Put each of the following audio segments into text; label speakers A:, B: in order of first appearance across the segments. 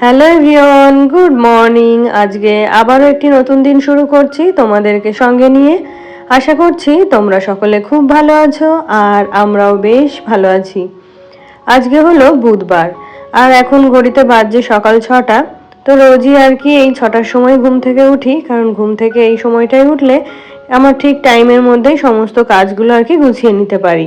A: Hello everyone, good morning. আজকে আবারও একটি নতুন দিন শুরু করছি তোমাদেরকে সঙ্গে নিয়ে। আশা করছি তোমরা সকলে খুব ভালো আছো আর আমরাও বেশ ভালো আছি। আজকে হলো বুধবার আর এখন ঘড়িতে বাজছে সকাল ছটা। তো রোজই আর কি এই ছটার সময় ঘুম থেকে উঠি, কারণ ঘুম থেকে এই সময়টায় উঠলে আমার ঠিক টাইমের মধ্যেই সমস্ত কাজগুলো আর কি গুছিয়ে নিতে পারি।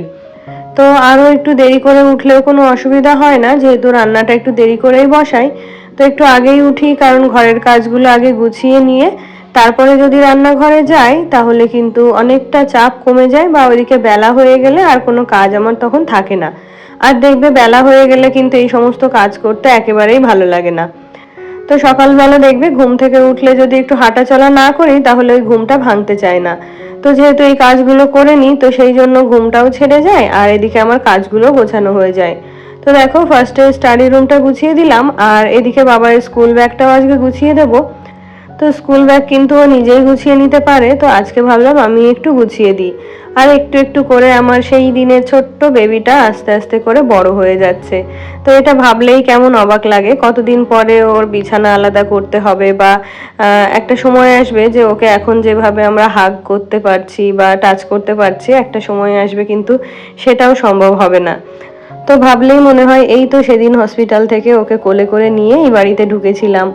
A: তো আরও একটু দেরি করে উঠলেও কোনো অসুবিধা হয় না, যেহেতু রান্নাটা একটু দেরি করেই বসাই। তো একটু আগেই উঠি, কারণ ঘরের কাজগুলো আগে গুছিয়ে নিয়ে তারপরে যদি রান্নাঘরে যাই, তাহলে কিন্তু অনেকটা চাপ কমে যায় বা ওইদিকে বেলা হয়ে গেলে আর কোনো কাজ আমার তখন থাকে না। আর দেখবে বেলা হয়ে গেলে কিন্তু এই সমস্ত কাজ করতে একেবারেই ভালো লাগে না। তো সকালবেলা দেখবে ঘুম থেকে উঠলে যদি একটু হাঁটা চলা না করি, তাহলে ওই ঘুমটা ভাঙতে চায় না। তো যেহেতু এই কাজগুলো করে নিই, তো সেই জন্য ঘুমটাও ছেড়ে যায় আর এদিকে আমার কাজগুলো গোছানো হয়ে যায়। তো দেখো ফার্স্টে স্টাডি রুমটা গুছিয়ে দিলাম, আর এদিকে বাবার স্কুল ব্যাগটাও আজকে গুছিয়ে দেবো। তো স্কুল ব্যাগ কিন্তু ও নিজেই গুছিয়ে নিতে পারে, তো আজকে ভাবলাম আমি একটু গুছিয়ে দিই। আর একটু একটু করে আমার সেই দিনের ছোট্ট বেবিটা আস্তে আস্তে করে বড় হয়ে যাচ্ছে। তো এটা ভাবলেই কেমন অবাক লাগে, কতদিন পরে ওর বিছানা আলাদা করতে হবে বা একটা সময় আসবে যে ওকে এখন যেভাবে আমরা হাগ করতে পারছি বা টাচ করতে পারছি, একটা সময় আসবে কিন্তু সেটাও সম্ভব হবে না। তো ভাবলেই মনে হয় এই তো সেদিন হসপিটাল থেকে ওকে কোলে করে নিয়ে এই বাড়িতে ঢুকেছিলাম।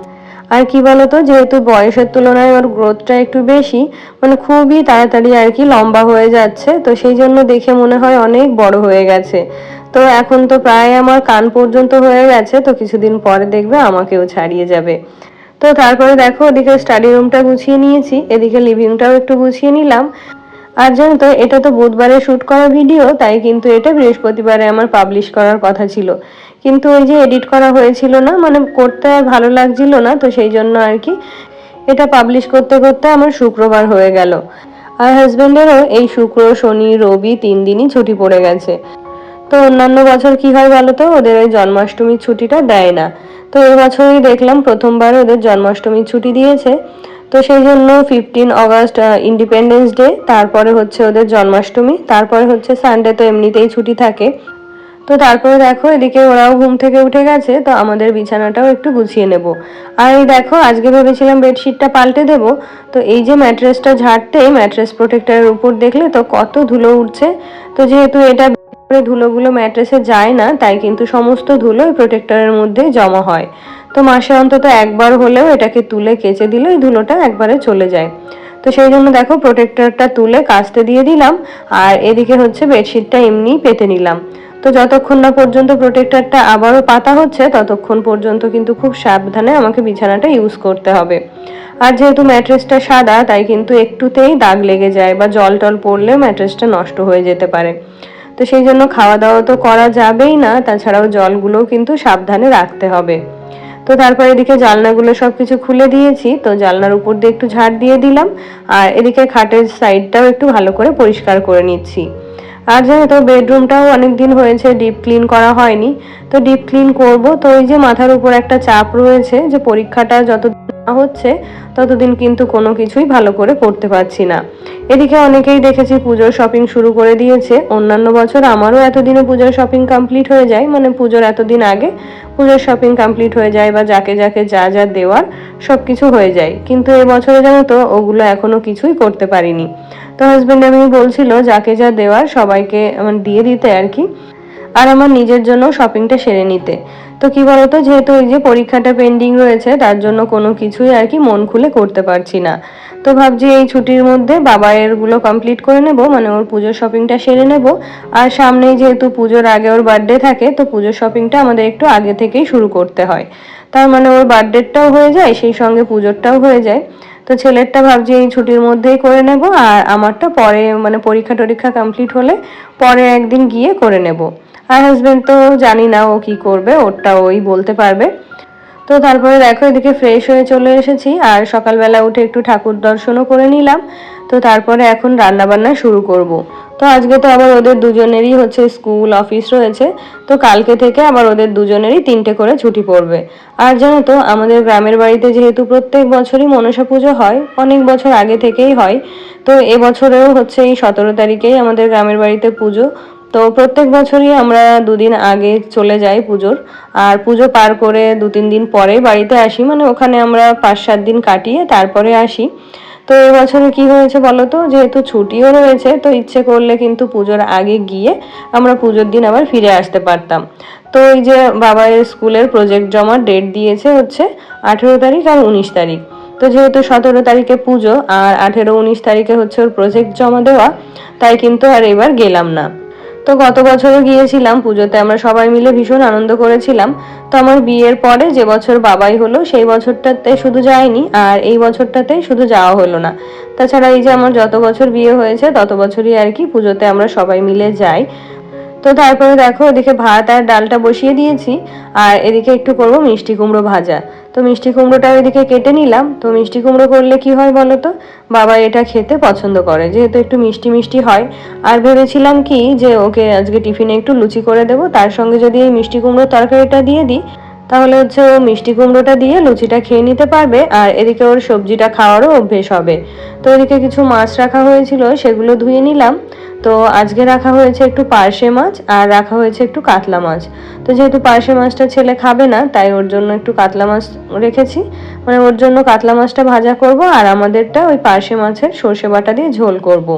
A: আর কি বলতো, যেহেতু বয়সের তুলনায় ওর গ্রোথটা একটু বেশি মানে খুবই তাড়াতাড়ি আর কি লম্বা হয়ে যাচ্ছে, তো সেই জন্য দেখে মনে হয় অনেক বড় হয়ে গেছে। তো এখন তো প্রায় আমার কান পর্যন্ত হয়ে গেছে, তো কিছুদিন পরে দেখবে আমাকেও ছাড়িয়ে যাবে। তো তারপরে দেখো, ওদিকে স্টাডি রুমটা গুছিয়ে নিয়েছি, এদিকে লিভিংটাও একটু গুছিয়ে নিলাম। আর জানো তো, এটা তো বুধবারে শ্যুট করা ভিডিও তাই কিন্তু এটা বৃহস্পতিবারে আমার পাবলিশ করার কথা ছিল। কিন্তু ওই যে এডিট করা হয়েছিল না মানে করতে আর ভালো লাগছিল না, তো সেই জন্য আর কি এটা পাবলিশ করতে করতে আমার শুক্রবার হয়ে গেল। আর হাজব্যান্ডেরও এই শুক্র, শনি, রবি তিন দিনই ছুটি পড়ে গেছে। তো অন্যান্য বছর কি হয় বলো তো, ওদের ওই জন্মাষ্টমীর ছুটিটা দেয় না। তো এবছরই দেখলাম প্রথমবার ওদের জন্মাষ্টমীর ছুটি দিয়েছে। তো সেই জন্য ফিফটিন অগস্ট ইন্ডিপেন্ডেন্স ডে তারপরে হচ্ছে ওদের জন্মাষ্টমী, তারপরে হচ্ছে সানডে তো এমনিতেই ছুটি থাকে। তো তারপরে দেখো এদিকে ওরাও ঘুম থেকে উঠে গেছে, তো আমাদের বিছানাটাও একটু গুছিয়ে নেব। আর এই দেখো, আজকে ভেবেছিলাম বেডশিটটা পাল্টে দেব, তো এই যে ম্যাট্রেসটা ঝাড়তে, ম্যাট্রেস প্রোটেক্টরের উপর দেখলে তো কত ধুলো উঠছে। তো যেহেতু এটা ধুলোগুলো ম্যাট্রেসে যায় না, তাই কিন্তু সমস্ত ধুলো প্রোটেক্টরের মধ্যে জমা হয়। তো মাসে অন্তত একবার হলেও এটাকে তুলে কেচে দিলে এই ধুলোটা একবারে চলে যায়। তো সেই জন্য দেখো প্রোটেক্টরটা তুলে কাচতে দিয়ে দিলাম, আর এদিকে হচ্ছে বেডশিটটা এমনি পেতে নিলাম। তো যতক্ষণ না পর্যন্ত প্রোটেক্টরটা আবারও পাতা হচ্ছে, ততক্ষণ পর্যন্ত কিন্তু খুব সাবধানে আমাকে বিছানাটা ইউজ করতে হবে। আর যেহেতু ম্যাট্রেসটা সাদা, তাই কিন্তু একটুতেই দাগ লেগে যায় বা জল টল পড়লে ম্যাট্রেসটা নষ্ট হয়ে যেতে পারে। তো সেই জন্য খাওয়া দাওয়া তো করা যাবেই না, তাছাড়াও জলগুলোও কিন্তু সাবধানে রাখতে হবে। তো তারপর এদিকে জানলাগুলো সব কিছু খুলে দিয়েছি, তো জালনার উপর দিয়ে একটু ঝাড় দিয়ে দিলাম। আর এদিকে খাটের সাইডটাও একটু ভালো করে পরিষ্কার করে নিচ্ছি। আর যেহেতু বেডরুমটাও অনেক দিন হয়েছে, ডিপ ক্লিন করা হয়নি, তো ডিপ ক্লিন করব। তো ওই যে মাথার উপর একটা চাপ রয়েছে যে পরীক্ষাটা যত হচ্ছে, ততদিন কিন্তু কোনো কিছুই ভালো করে করতে পারছি না। এদিকে অনেকেই দেখেছি পুজোর শপিং শুরু করে দিয়েছে। অন্যান্য বছর আমারও এতদিনে পুজোর শপিং কমপ্লিট হয়ে যায়। মানে পুজোর এতদিন আগে পুজোর শপিং কমপ্লিট হয়ে যায় বা যাকে যাকে যা যা দেওয়ার সব কিছু হয়ে যায়। কিন্তু এবছরে জানো তো, ওগুলো এখনও কিছুই করতে পারিনি। তো হাজব্যান্ড আমি বলছিল, যাকে যা দেওয়ার সবাইকে আমার দিয়ে দিতে আর কি। আর আমার নিজের জন্য শপিংটা সেরে নিতে। তো কি বলতো, যেহেতু ওই যে পরীক্ষাটা পেন্ডিং রয়েছে, তার জন্য কোনো কিছুই আর কি মন খুলে করতে পারছি না। তো ভাবছি এই ছুটির মধ্যে বাবা এরগুলো কমপ্লিট করে নেব মানে ওর পুজোর শপিংটা সেরে নেব। আর সামনেই যেহেতু পুজোর আগে ওর বার্থডে থাকে, তো পুজোর শপিংটা আমাদের একটু আগে থেকেই শুরু করতে হয়। তার মানে ওর বার্থডেটাও হয়ে যায়, সেই সঙ্গে পুজোরটাও হয়ে যায়। তো ছেলেরটা ভাবছি এই ছুটির মধ্যেই করে নেব, আর আমারটা পরে মানে পরীক্ষা টরীক্ষা কমপ্লিট হলে পরে একদিন গিয়ে করে নেব। আর হাজব্যান্ড তো জানি না ও কি করবে, ওরটা ওই বলতে পারবে। তো তারপরে দেখো এদিকে ফ্রেশ হয়ে চলে এসেছি, আর সকালবেলা উঠে একটু ঠাকুর দর্শনও করে নিলাম। তো তারপরে এখন রান্না বান্না শুরু করব। তো আজকে তো আবার ওদের দুজনেরই হচ্ছে স্কুল অফিস রয়েছে। তো কালকে থেকে আবার ওদের দুজনেরই তিনটে করে ছুটি পড়বে। আর জানো তো, আমাদের গ্রামের বাড়িতে যেহেতু প্রত্যেক বছরই মনসা পুজো হয়, অনেক বছর আগে থেকেই হয়। তো এবছরেও হচ্ছে এই সতেরো তারিখেই আমাদের গ্রামের বাড়িতে পুজো। তো প্রত্যেক বছরই আমরা দুদিন আগে চলে যাই পুজোর। আর পুজো পার করে দু তিন দিন পরে বাড়িতে আসি মানে ওখানে আমরা পাঁচ সাত দিন কাটিয়ে তারপরে আসি। তো এবছরে কি হয়েছে বলো তো? যেহেতু ছুটিও রয়েছে, তো ইচ্ছে করলে কিন্তু পুজোর আগে গিয়ে আমরা পুজোর দিন আবার ফিরে আসতে পারতাম। তো এই যে বাবার স্কুলের প্রজেক্ট জমার ডেট দিয়েছে হচ্ছে আঠেরো তারিখ আর উনিশ তারিখ। তো যেহেতু সতেরো তারিখে পুজো আর আঠেরো উনিশ তারিখে হচ্ছে ওর প্রজেক্ট জমা দেওয়া, তাই কিন্তু আর এবার গেলাম না। তো গত বছরও গিয়েছিলাম পুজোতে, আমরা সবাই মিলে ভীষণ আনন্দ করেছিলাম। তো আমার বিয়ের পরে যে বছর বাবাই হলো, সেই বছরটাতে শুধু যায়নি, আর এই বছরটাতে শুধু যাওয়া হলো না। তাছাড়া এই যে আমার যত বছর বিয়ে হয়েছে, তত বছরই আর কি পুজোতে আমরা সবাই মিলে যাই। তো তারপরে দেখো, এদিকে ভাত আর ডালটা বসিয়ে দিয়েছি, আর এদিকে একটু করব মিষ্টি কুমড়ো ভাজা। তো মিষ্টি কুমড়োটা ওইদিকে কেটে নিলাম। তো মিষ্টি কুমড়ো করলে কি হয় বলো তো? বাবা এটা খেতে পছন্দ করে, যেহেতু একটু মিষ্টি মিষ্টি হয়। আর ভেবেছিলাম কি যে ওকে আজকে টিফিনে একটু লুচি করে দেবো, তার সঙ্গে যদি এই মিষ্টি কুমড়োর তরকারিটা দিয়ে দিই তাহলে হচ্ছে ও মিষ্টি কুমড়োটা দিয়ে লুচিটা খেয়ে নিতে পারবে, আর এদিকে ওর সবজিটা খাওয়ারও অভ্যেস হবে। তো এদিকে কিছু মাছ রাখা হয়েছিল, সেগুলো ধুয়ে নিলাম। তো আজকে রাখা হয়েছে একটু পার্শে মাছ, আর রাখা হয়েছে একটু কাতলা মাছ। তো যেহেতু পার্শে মাছটা ছেলে খাবে না, তাই ওর জন্য একটু কাতলা মাছ রেখেছি। মানে ওর জন্য কাতলা মাছটা ভাজা করব, আর আমাদেরটা ওই পার্শে মাছের সর্ষে বাটা দিয়ে ঝোল করব।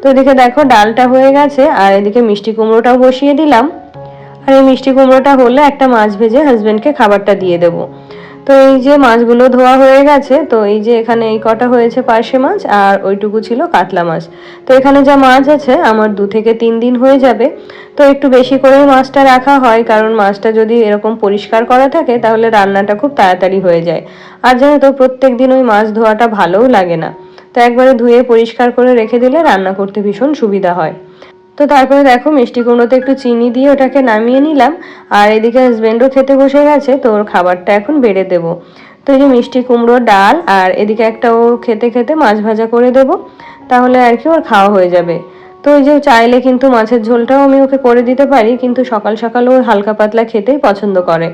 A: তো এদিকে দেখো ডালটা হয়ে গেছে, আর এদিকে মিষ্টি কুমড়োটাও বসিয়ে দিলাম। আর এই মিষ্টি কুমড়োটা হলে একটা মাছ ভেজে হাজব্যান্ডকে খাবারটা দিয়ে দেবো। তো এই যে মাছগুলো ধোয়া হয়ে গেছে, তো এই যে এখানে এই কটা হয়েছে পার্শে মাছ আর ওইটুকু ছিল কাতলা মাছ। তো এখানে যা মাছ আছে, আমার দু থেকে তিন দিন হয়ে যাবে। তো একটু বেশি করে মাছটা রাখা হয়, কারণ মাছটা যদি এরকম পরিষ্কার করা থাকে, তাহলে রান্নাটা খুব তাড়াতাড়ি হয়ে যায়। আর জানো তো, প্রত্যেক দিন ওই মাছ ধোয়াটা ভালোও লাগে না। তো একবারে ধুয়ে পরিষ্কার করে রেখে দিলে রান্না করতে ভীষণ সুবিধা হয়। তো তারপরে দেখো মিষ্টি কুমড়োতে একটু চিনি দিয়ে ওটাকে নামিয়ে নিলাম। আর এদিকে হাজব্যান্ডও খেতে বসে গেছে, তো ওর খাবারটা এখন বেড়ে দেব। তো এই যে মিষ্টি কুমড়ো ডাল, আর এদিকে একটা ও খেতে খেতে মাছ ভাজা করে দেব, তাহলে আর কি ওর খাওয়া হয়ে যাবে। তো ওই যে চাইলে কিন্তু মাছের ঝোলটাও আমি ওকে করে দিতে পারি, কিন্তু সকাল সকাল ও হালকা পাতলা খেতেই পছন্দ করে।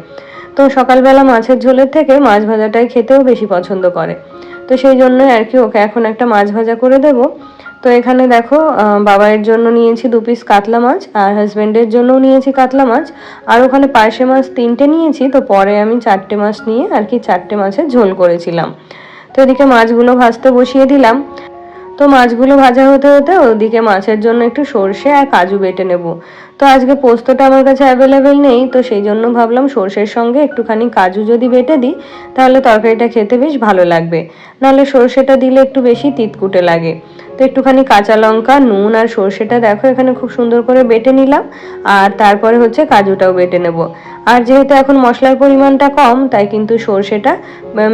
A: তো সকালবেলা মাছের ঝোলের থেকে মাছ ভাজাটাই খেতেও বেশি পছন্দ করে। তো সেই জন্য আর কি ওকে এখন একটা মাছ ভাজা করে দেবো। তো এখানে দেখো বাবার জন্য নিয়েছি দু পিস কাতলা মাছ আর হাজব্যান্ডের জন্যও নিয়েছি কাতলা মাছ। আর ওখানে পার্শে মাছ তিনটে নিয়েছি, তো পরে আমি চারটে মাছ নিয়ে আর কি চারটে মাছের ঝোল করেছিলাম। তো এদিকে মাছগুলো ভাজতে বসিয়ে দিলাম। তো মাছগুলো ভাজা হতে হতে ওদিকে মাছের জন্য একটু সর্ষে আর কাজু বেটে নেব। তো আজকে পোস্তটা আমার কাছে অ্যাভেলেবেল নেই, তো সেই জন্য ভাবলাম সর্ষের সঙ্গে একটুখানি কাজু যদি বেটে দিই, তাহলে তরকারিটা খেতে বেশ ভালো লাগবে। নাহলে সর্ষেটা দিলে একটু বেশি তিতকুটে লাগে। তো একটুখানি কাঁচা লঙ্কা, নুন আর সর্ষেটা দেখো, এখানে খুব সুন্দর করে বেটে নিলাম। আর তারপরে হচ্ছে কাজুটাও বেটে নেব। আর যেহেতু এখন মশলার পরিমাণটা কম, তাই কিন্তু সর্ষেটা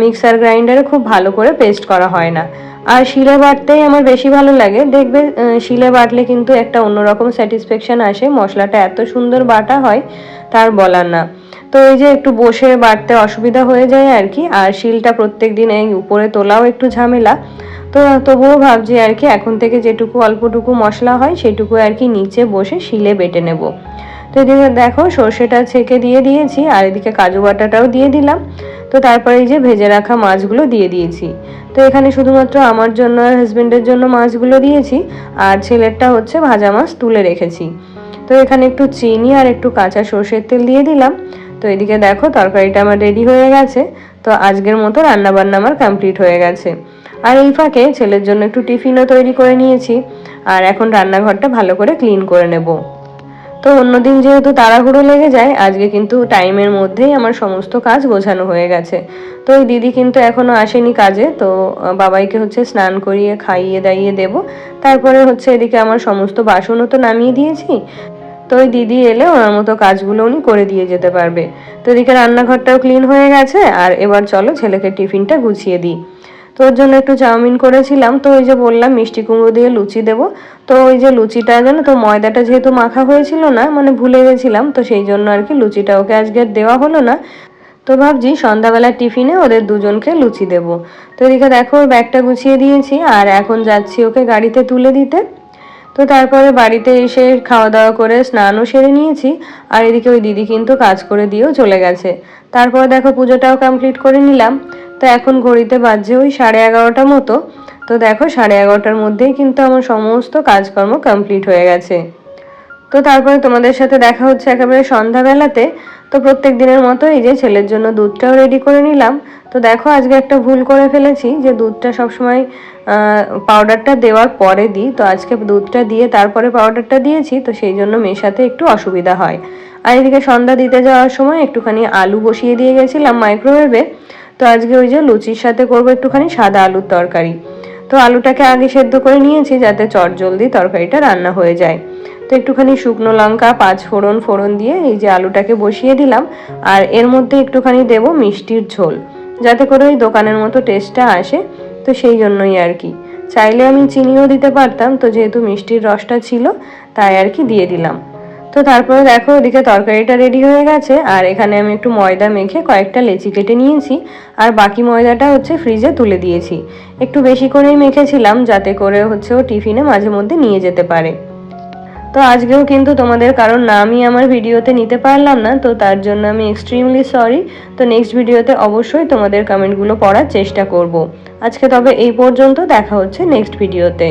A: মিক্সার গ্রাইন্ডারে খুব ভালো করে পেস্ট করা হয় না। আর শিলে বাটতেই আমার বেশি ভালো লাগে। দেখবে শিলে বাটলে কিন্তু একটা অন্যরকম স্যাটিসফ্যাকশন আসে, মশলাটা এত সুন্দর বাটা হয়, তার বলার না। তো এই যে একটু বসে বাটতে অসুবিধা হয়ে যায় আর কি, আর শিলটা প্রত্যেক দিন এই উপরে তোলাও একটু ঝামেলা। তো তবুও ভাবছি আর কি, এখন থেকে যেটুকু অল্পটুকু মশলা হয় সেটুকু আর কি নিচে বসে শিলে বেটে নেব। তো এদিকে দেখো সর্ষেটা ছেঁকে দিয়ে দিয়েছি, আর এদিকে কাজু বাটাটাও দিয়ে দিলাম। তো তারপরে এই যে ভেজে রাখা মাছগুলো দিয়ে দিয়েছি। তো এখানে শুধুমাত্র আমার জন্য আর হাজব্যান্ডের জন্য মাছগুলো দিয়েছি, আর ছেলেরটা হচ্ছে ভাজা মাছ তুলে রেখেছি। তো এখানে একটু চিনি আর একটু কাঁচা সর্ষের তেল দিয়ে দিলাম। তো এদিকে দেখো তরকারিটা আমার রেডি হয়ে গেছে। তো আজকের মতো রান্নাবান্না আমার কমপ্লিট হয়ে গেছে। আর এই ফাঁকে ছেলের জন্য একটু টিফিনও তৈরি করে নিয়েছি, আর এখন রান্নাঘরটা ভালো করে ক্লিন করে নেব। তো অন্যদিন যেহেতু তাড়াহুড়ো লেগে যায়, আজকে কিন্তু টাইমের মধ্যেই আমার সমস্ত কাজ গোছানো হয়ে গেছে। তো ওই দিদি কিন্তু এখনও আসেনি কাজে, তো বাবাইকে হচ্ছে স্নান করিয়ে খাইয়ে দাইয়ে দেব। তারপরে হচ্ছে এদিকে আমার সমস্ত বাসনও তো নামিয়ে দিয়েছি। তো ওই দিদি এলে ওনার মতো কাজগুলো উনি করে দিয়ে যেতে পারবে। তো এদিকে রান্নাঘরটাও ক্লিন হয়ে গেছে, আর এবার চলো ছেলেকে টিফিনটা গুছিয়ে দিই। তো ওর জন্য একটু চাউমিন করেছিলাম, তো ওই যে বললাম মিষ্টি কুমড়ো দিয়ে লুচি দেব। তো ওই যে লুচিটা যেন তো, ময়দাটা যেহেতু মাখা হয়েছিল না মানে ভুলে গেছিলাম, তো সেই জন্য আর কি লুচিটা ওকে আজকে দেওয়া হলো না। তো ভাবছি সন্ধ্যাবেলা টিফিনে ওদের দুজনকে লুচি দেব। তো এদিকে দেখো, ওর ব্যাগটা গুছিয়ে দিয়েছি, আর এখন যাচ্ছি ওকে গাড়িতে তুলে দিতে। তো তারপরে বাড়িতে এসে খাওয়া দাওয়া করে স্নানও সেরে নিয়েছি, আর এদিকে ওই দিদি কিন্তু কাজ করে দিয়েও চলে গেছে। তারপর দেখো পুজোটাও কমপ্লিট করে নিলাম। তো এখন ঘড়িতে বাজছে ওই সাড়ে এগারোটা মতো। তো দেখো সাড়ে এগারোটার মধ্যেই কিন্তু আমার সমস্ত কাজকর্ম কমপ্লিট হয়ে গেছে। তো তারপরে তোমাদের সাথে দেখা হচ্ছে একেবারে সন্ধ্যাবেলাতে। তো প্রত্যেক দিনের মতো এই যে ছেলের জন্য দুধটাও রেডি করে নিলাম। তো দেখো আজকে একটা ভুল করে ফেলেছি যে দুধটা সবসময় পাউডারটা দেওয়ার পরে দিই। তো আজকে দুধটা দিয়ে তারপরে পাউডারটা দিয়েছি। তো সেই জন্য মেশাতে একটু অসুবিধা হয়। আর এদিকে সন্ধ্যা দিতে যাওয়ার সময় একটুখানি আলু বসিয়ে দিয়ে গেছিলাম মাইক্রোওয়েভে তো আজকে ওই যে লুচির সাথে করব একটুখানি সাদা আলুর তরকারি। তো আলুটাকে আগে সেদ্ধ করে নিয়েছি যাতে চট জলদি তরকারিটা রান্না হয়ে যায়। তো একটুখানি শুকনো লঙ্কা, পাঁচ ফোড়ন ফোড়ন দিয়ে এই যে আলুটাকে বসিয়ে দিলাম। আর এর মধ্যে একটুখানি দেব মিষ্টির ঝোল, যাতে করে ওই দোকানের মতো টেস্টটা আসে। তো সেই জন্যই আর কি। চাইলে আমি চিনিও দিতে পারতাম, তো যেহেতু মিষ্টির রসটা ছিল, তাই আর কি দিয়ে দিলাম। তো তারপরে দেখো ওদিকে তরকারিটা রেডি হয়ে গেছে, আর এখানে আমি একটু ময়দা মেখে কয়েকটা লেচি কেটে নিয়েছি, আর বাকি ময়দাটা হচ্ছে ফ্রিজে তুলে দিয়েছি। একটু বেশি করেই মেখেছিলাম, যাতে করে হচ্ছে ও টিফিনে মাঝে মধ্যে নিয়ে যেতে পারে। তো আজকেও কিন্তু তোমাদের কারণ নামই আমার ভিডিওতে নিতে পারলাম না, তো তার জন্য আমি এক্সট্রিমলি সরি তো নেক্সট ভিডিওতে অবশ্যই তোমাদের কমেন্টগুলো পড়ার চেষ্টা করব। আজকে তবে এই পর্যন্ত, দেখা হচ্ছে নেক্সট ভিডিওতে।